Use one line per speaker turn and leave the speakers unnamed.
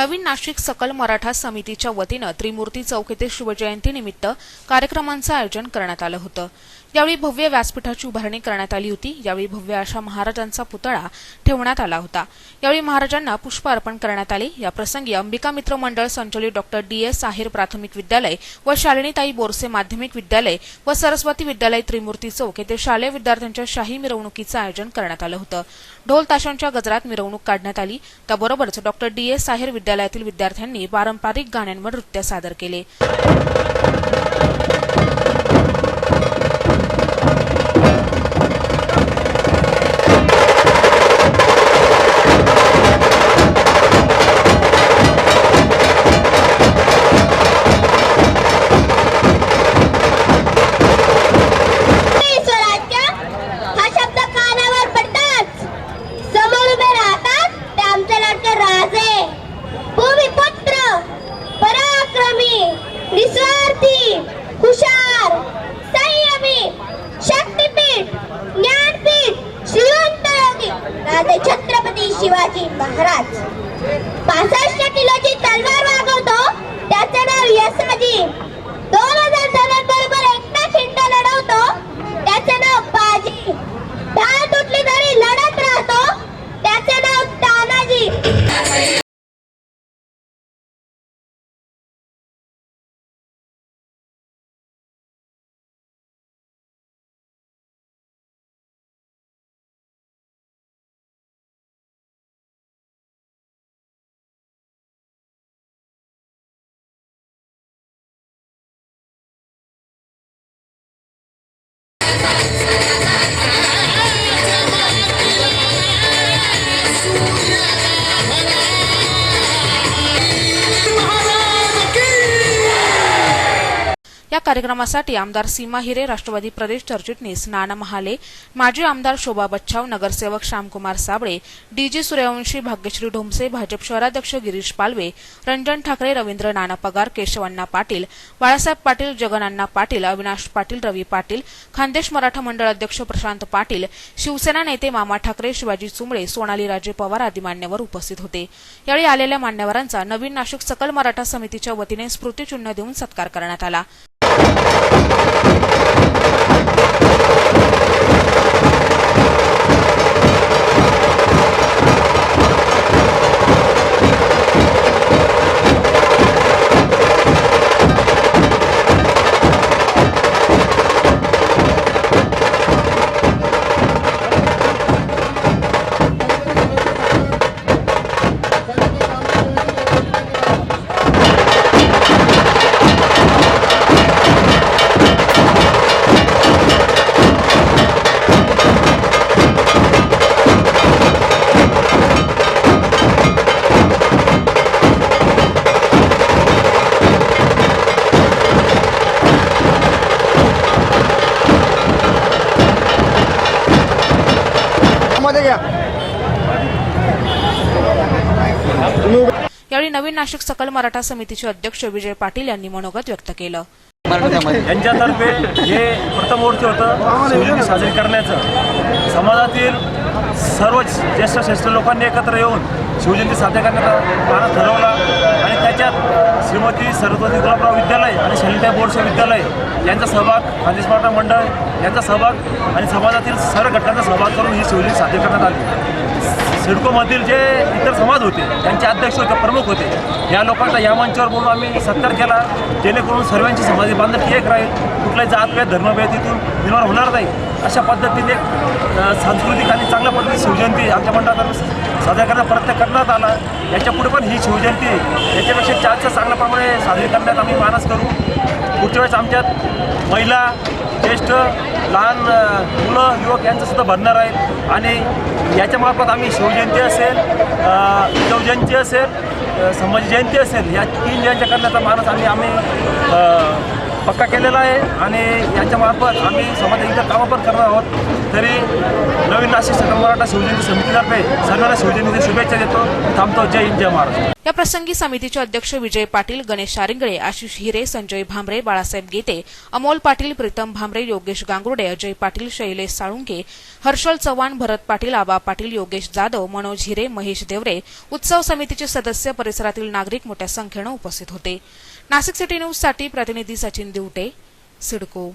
नवीन नाशिक सकल मराठा समितीच्या वतीनं त्रिमूर्ती चौक येथे शिवजयंतीनिमित्त कार्यक्रमांचं आयोजन करण्यात आलं होतं. यावेळी भव्य व्यासपीठाची उभारणी करण्यात आली होती. यावेळी भव्य अशा महाराजांचा पुतळा ठेवण्यात आला होता. यावेळी महाराजांना पुष्प अर्पण करण्यात आले. या प्रसंगी अंबिका मित्र मंडळ संचलित डॉक्टर डी. एस. साहेर प्राथमिक विद्यालय व शालिनीताई बोरसे माध्यमिक विद्यालय व सरस्वती विद्यालय त्रिमूर्ती चौक येथे शालेय विद्यार्थ्यांच्या शाही मिरवणुकीचं आयोजन करण्यात आलं होतं. ढोल ताशांच्या गजरात मिरवणूक काढण्यात आली. त्याबरोबरच डॉक्टर डी. एस. साहेर विद्यालयातील विद्यार्थ्यांनी पारंपरिक गाण्यांवर नृत्य सादर केले.
निस्वार्थी हुशार संयमी शक्तीपीठ ज्ञानपीठ श्रीमंत योगी राजे छत्रपती शिवाजी महाराज. पासष्ट किलोची तलवार वागवतो त्याचे नाव यसाजी.
या कार्यक्रमासाठी आमदार सीमा हिरे राष्ट्रवादी प्रदेश सरचिटणीस नाना महाले माजी आमदार शोभा बच्छाव नगरसेवक श्यामकुमार साबळे डीजी सूर्यवंशी भाग्यश्री ढोमसे भाजप शहराध्यक्ष गिरीश पालवे रंजन ठाकरे रवींद्र नाना पगार केशवांना पाटील बाळासाहेब पाटील जगनाण्णा पाटील अविनाश पाटील रवी पाटील खानदेश मराठा मंडळ अध्यक्ष प्रशांत पाटील शिवसेना नेते मामा ठाकरे शिवाजी चुंबळे सोनाली राजे पवार आदी मान्यवर उपस्थित होते. यावेळी आलेल्या मान्यवरांचा नवीन नाशिक सकल मराठा समितीच्या वतीने स्मृतिचिन्ह देऊन सत्कार करण्यात आला.
Thank you.
यावेळी नवीन नाशिक सकल मराठा समितीचे अध्यक्ष विजय पाटील यांनी मनोगत व्यक्त केलं.
यांच्यातर्फे हे प्रथम वर्ष होतं शिवजयंती साजरी करण्याचं. समाजातील सर्व ज्येष्ठ श्रेष्ठ लोकांनी एकत्र येऊन शिवजयंती साजरी करण्याचा मानस ठरवला आणि त्याच्यात श्रीमती सरस्वती गुलाबराव विद्यालय आणि शलिता बोर्डचे विद्यालय यांचा सहभाग खानदेश मराठा मंडळ यांचा सहभाग आणि समाजातील सर्व घटकांचा सहभाग करून ही शिवजयंती साजरी करण्यात आली. सिडकोमधील जे इतर समाज होते त्यांचे अध्यक्ष होते प्रमुख होते या लोकांचा या मंचावर बोलून आम्ही सत्कार केला. जेणेकरून सर्वांची समाधी बांधणी एक राहील. कुठलाही जातभेद धर्मभेद तिथून निर्माण होणार नाही. अशा पद्धतीने सांस्कृतिक आणि चांगल्या पद्धतीने शिवजयंती आमच्या मंडळातर्फे साजरा करण्याचा प्रयत्न करण्यात आला. याच्यापुढे पण ही शिवजयंती याच्यापेक्षा चारच्या चांगल्या प्रमाणे साजरी करण्यात आम्ही मानस करू. पुढच्या वेळेस आमच्यात महिला ज्येष्ठ लहान मुलं युवक यांचंसुद्धा भरणार आहे आणि याच्यामार्फत आम्ही शिवजयंती जयंती असेल उद्धव जयंती असेल संभाजी जयंती असेल या तीन जयंत्या करण्याचा मानस आम्ही आम्ही पक्का केलेला आहे. आणि याच्यामार्फत आम्ही समाजाच्या इतर कामं पण करणार आहोत. तरी नवीन नाशिक सकल मराठा शिवजयंती समितीतर्फे सर्वांना शिवजयंतीच्या शुभेच्छा देतो. थांबतो. जय हिंद जय महाराष्ट्र.
या प्रसंगी समितीचे अध्यक्ष विजय पाटील गणेश शारिंगळे आशिष हिरे संजय भांबरे बाळासाहेब गीते अमोल पाटील प्रीतम भांबरे योगेश गांगुर्डे अजय पाटील शैलेश साळुंके हर्षल चव्हाण भरत पाटील आबा पाटील योगेश जाधव मनोज हिरे महेश देवरे उत्सव समितीचे सदस्य परिसरातील नागरिक मोठ्या संख्येनं उपस्थित होते. नाशिक सिटी न्यूजसाठी प्रतिनिधी सचिन दिवटे सिडको.